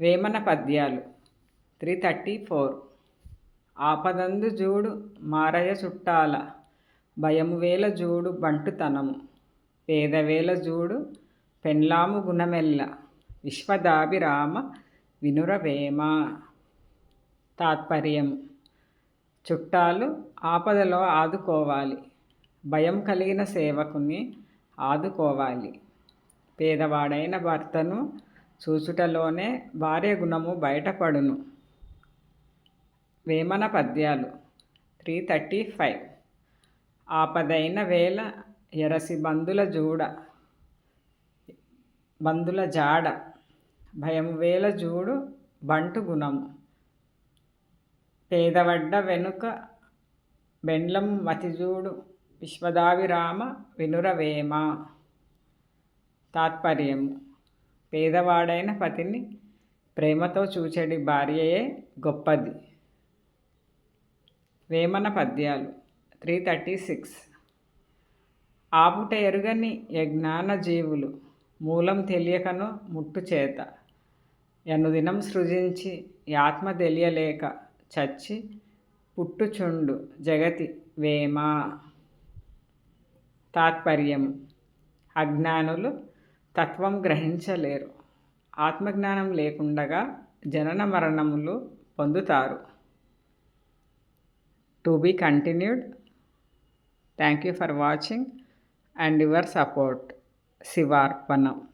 వేమన పద్యాలు. Three thirty four. ఆపదందు జూడు మారయ చుట్టాల. భయము వేల జూడు బంటుతనము. పేదవేల జూడు పెన్లాము గుణమెల్ల. విశ్వదాభిరామ వినురవేమ. తాత్పర్యం చుట్టాలు ఆపదలో ఆదుకోవాలి. భయం కలిగిన సేవకుని ఆదుకోవాలి. పేదవాడైన భర్తను చూచుటలోనే భార్య గుణము బయటపడును. వేమన పద్యాలు త్రీ థర్టీ ఫైవ్. ఆపదైన వేళ ఎరసి బంధుల జూడ బంధుల జాడ భయం వేల జూడు బంటు గుణము. పేదవడ్డ వెనుక బెండ్లం మతిజూడు విశ్వదావిరామ వినురవేమ తాత్పర్యము పేదవాడైన పతిని ప్రేమతో చూచెడి భార్యయే గొప్పది. వేమన పద్యాలు త్రీ థర్టీ సిక్స్. ఆపుట ఎరుగని యజ్ఞాన జీవులు మూలం తెలియకను ముట్టు చేత. ఎనుదినం సృజించి ఆత్మ తెలియలేక చచ్చి పుట్టుచుండు జగతి వేమ. తాత్పర్యము అజ్ఞానులు తత్వం గ్రహించలేరు. ఆత్మజ్ఞానం లేకుండగా జనన మరణములు పొందుతారు. To be continued. Thank you for watching and your support. శివార్పణం.